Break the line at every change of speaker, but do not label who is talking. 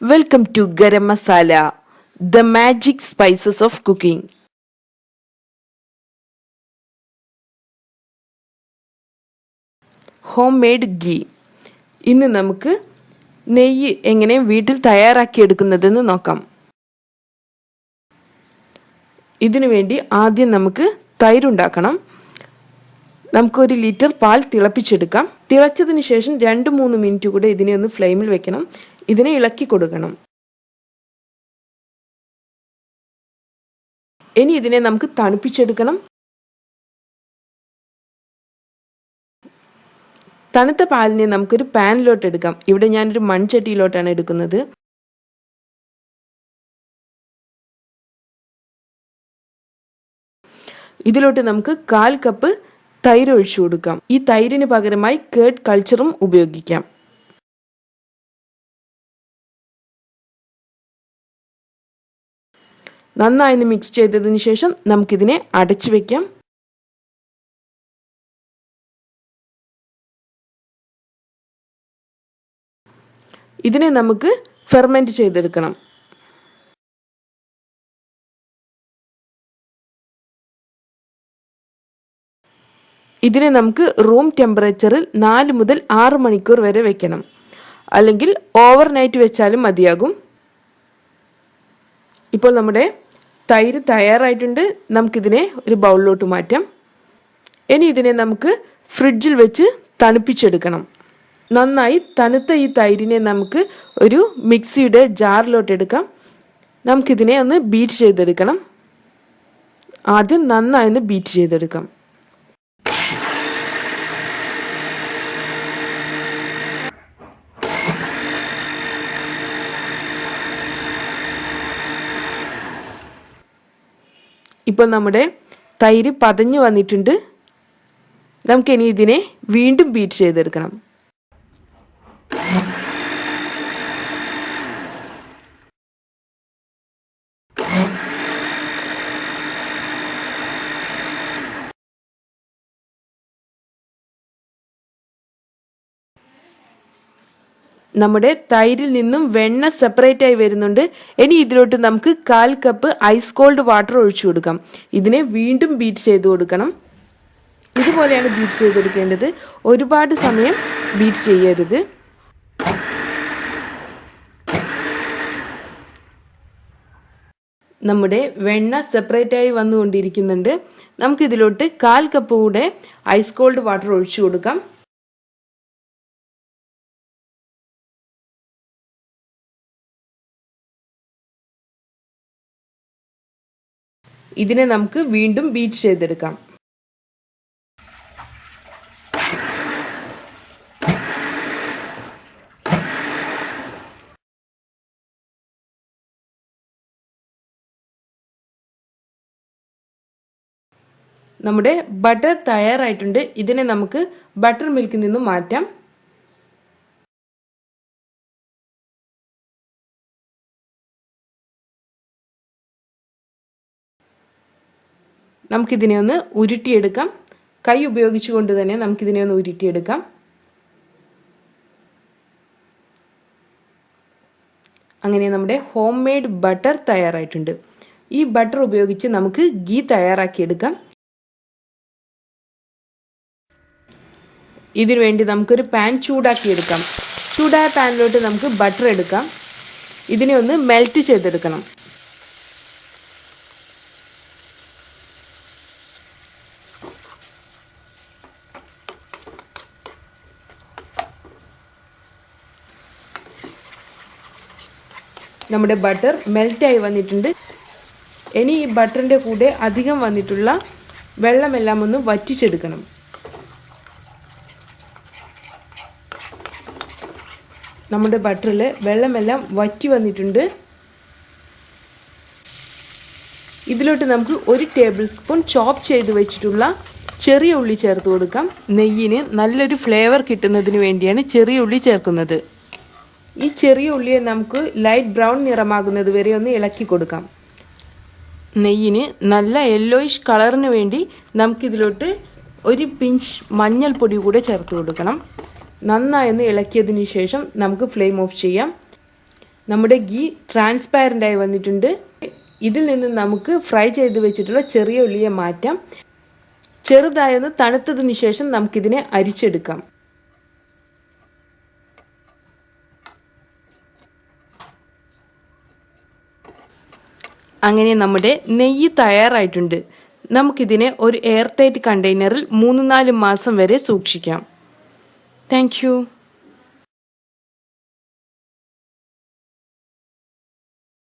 Welcome to garam masala the magic spices of cooking home made ghee ഇന്ന് നമുക്ക് നെയ്യ് എങ്ങനെ വീട്ടിൽ തയ്യാറാക്കി എടുക്കുന്നതെന്ന് നോക്കാം. ഇതിനു വേണ്ടി ആദ്യം നമുക്ക് തൈരുണ്ടാക്കണം നമുക്കൊരു ലിറ്റർ പാൽ തിളപ്പിച്ചെടുക്കാം. തിളച്ചതിന് ശേഷം രണ്ട് മൂന്ന് മിനിറ്റ് കൂടെ ഇതിനെ ഒന്ന് ഫ്ലെയിമിൽ വെക്കണം. ഇതിനെ ഇളക്കി കൊടുക്കണം. ഇനി ഇതിനെ നമുക്ക് തണുപ്പിച്ചെടുക്കണം. തണുത്ത പാലിനെ നമുക്കൊരു പാനിലോട്ട് എടുക്കാം. ഇവിടെ ഞാനൊരു മൺചട്ടിയിലോട്ടാണ് എടുക്കുന്നത്. ഇതിലോട്ട് നമുക്ക് കാൽ കപ്പ് തൈര് ഒഴിച്ചു കൊടുക്കാം. ഈ തൈരിന് പകരമായി കേഡ് കൾച്ചറും ഉപയോഗിക്കാം. നന്നായി മിക്സ് ചെയ്തതിന് ശേഷം നമുക്കിതിനെ അടച്ചു വയ്ക്കാം ഇതിനെ നമുക്ക് ഫെർമെന്റ് ചെയ്തെടുക്കണം. ഇതിനെ നമുക്ക് റൂം ടെമ്പറേച്ചറിൽ നാല് മുതൽ ആറ് മണിക്കൂർ വരെ വെക്കണം. അല്ലെങ്കിൽ ഓവർനൈറ്റ് വെച്ചാലും മതിയാകും. ഇപ്പോൾ നമ്മുടെ തൈര് തയ്യാറായിട്ടുണ്ട്. നമുക്കിതിനെ ഒരു ബൗളിലോട്ട് മാറ്റാം. ഇനി ഇതിനെ നമുക്ക് ഫ്രിഡ്ജിൽ വെച്ച് തണുപ്പിച്ചെടുക്കണം. നന്നായി തണുത്ത ഈ തൈരിനെ നമുക്ക് ഒരു മിക്സിയുടെ ജാറിലോട്ട് എടുക്കാം. നമുക്കിതിനെ ഒന്ന് ബീറ്റ് ചെയ്തെടുക്കണം. ആദ്യം നന്നായി ഒന്ന് ബീറ്റ് ചെയ്തെടുക്കാം. ഇപ്പോൾ നമ്മുടെ തൈര് പതഞ്ഞു വന്നിട്ടുണ്ട്. നമുക്കിനി ഇതിനെ വീണ്ടും ബീറ്റ് ചെയ്തെടുക്കണം. നമ്മുടെ തൈരിൽ നിന്നും വെണ്ണ സെപ്പറേറ്റ് ആയി വരുന്നുണ്ട്. ഇനി ഇതിലോട്ട് നമുക്ക് കാൽ കപ്പ് ഐസ് കോൾഡ് വാട്ടർ ഒഴിച്ചു കൊടുക്കാം. ഇതിനെ വീണ്ടും ബീറ്റ് ചെയ്ത് കൊടുക്കണം. ഇതുപോലെയാണ് ബീറ്റ് ചെയ്ത് കൊടുക്കേണ്ടത്. ഒരുപാട് സമയം ബീറ്റ് ചെയ്യരുത്. നമ്മുടെ വെണ്ണ സെപ്പറേറ്റ് ആയി വന്നുകൊണ്ടിരിക്കുന്നുണ്ട്. നമുക്കിതിലോട്ട് കാൽ കപ്പ് കൂടെ ഐസ് കോൾഡ് വാട്ടർ ഒഴിച്ചു കൊടുക്കാം. ഇതിനെ നമുക്ക് വീണ്ടും ബീറ്റ് ചെയ്തെടുക്കാം. നമ്മുടെ ബട്ടർ തയ്യാറായിട്ടുണ്ട്. ഇതിനെ നമുക്ക് ബട്ടർ മിൽക്കിൽ നിന്നും മാറ്റാം. നമുക്കിതിനെ ഒന്ന് ഉരുട്ടിയെടുക്കാം. കൈ ഉപയോഗിച്ചുകൊണ്ട് തന്നെ നമുക്കിതിനെ ഒന്ന് ഉരുട്ടിയെടുക്കാം. അങ്ങനെ നമ്മുടെ ഹോം മെയ്ഡ് ബട്ടർ തയ്യാറായിട്ടുണ്ട്. ഈ ബട്ടർ ഉപയോഗിച്ച് നമുക്ക് ഗീ തയ്യാറാക്കിയെടുക്കാം. ഇതിനു വേണ്ടി നമുക്കൊരു പാൻ ചൂടാക്കിയെടുക്കാം. ചൂടായ പാനിലോട്ട് നമുക്ക് ബട്ടർ എടുക്കാം. ഇതിനെ ഒന്ന് മെൽറ്റ് ചെയ്തെടുക്കണം. നമ്മുടെ ബട്ടർ മെൽറ്റായി വന്നിട്ടുണ്ട്. ഇനി ഈ ബട്ടറിന്റെ കൂടെ അധികം വന്നിട്ടുള്ള വെള്ളമെല്ലാം ഒന്ന് വറ്റിച്ചെടുക്കണം. നമ്മുടെ ബട്ടറിൽ വെള്ളമെല്ലാം വറ്റി വന്നിട്ടുണ്ട്. ഇതിലോട്ട് നമുക്ക് ഒരു ടേബിൾ സ്പൂൺ ചോപ്പ് ചെയ്ത് വെച്ചിട്ടുള്ള ചെറിയ ഉള്ളി ചേർത്ത് കൊടുക്കാം. നെയ്യിന് നല്ലൊരു ഫ്ലേവർ കിട്ടുന്നതിന് വേണ്ടിയാണ് ചെറിയ ഉള്ളി ചേർക്കുന്നത്. ഈ ചെറിയ ഉള്ളിയെ നമുക്ക് ലൈറ്റ് ബ്രൗൺ നിറമാകുന്നത് വരെ ഒന്ന് ഇളക്കി കൊടുക്കാം. നെയ്യിന് നല്ല യെല്ലോയിഷ് കളറിന് വേണ്ടി നമുക്കിതിലോട്ട് ഒരു പിഞ്ച് മഞ്ഞൾപ്പൊടി കൂടെ ചേർത്ത് കൊടുക്കണം. നന്നായി ഒന്ന് ഇളക്കിയതിന് ശേഷം നമുക്ക് ഫ്ലെയിം ഓഫ് ചെയ്യാം. നമ്മുടെ ഗീ ട്രാൻസ്പാരന്റ് ആയി വന്നിട്ടുണ്ട്. ഇതിൽ നിന്ന് നമുക്ക് ഫ്രൈ ചെയ്ത് വെച്ചിട്ടുള്ള ചെറിയ ഉള്ളിയെ മാറ്റാം. ചെറുതായൊന്ന് തണുത്തതിന് ശേഷം നമുക്കിതിനെ അരിച്ചെടുക്കാം. അങ്ങനെ നമ്മുടെ നെയ്യ് തയ്യാറായിട്ടുണ്ട്. നമുക്കിതിനെ ഒരു എയർ ടൈറ്റ് കണ്ടെയ്നറിൽ മൂന്ന് നാല് മാസം വരെ സൂക്ഷിക്കാം. താങ്ക്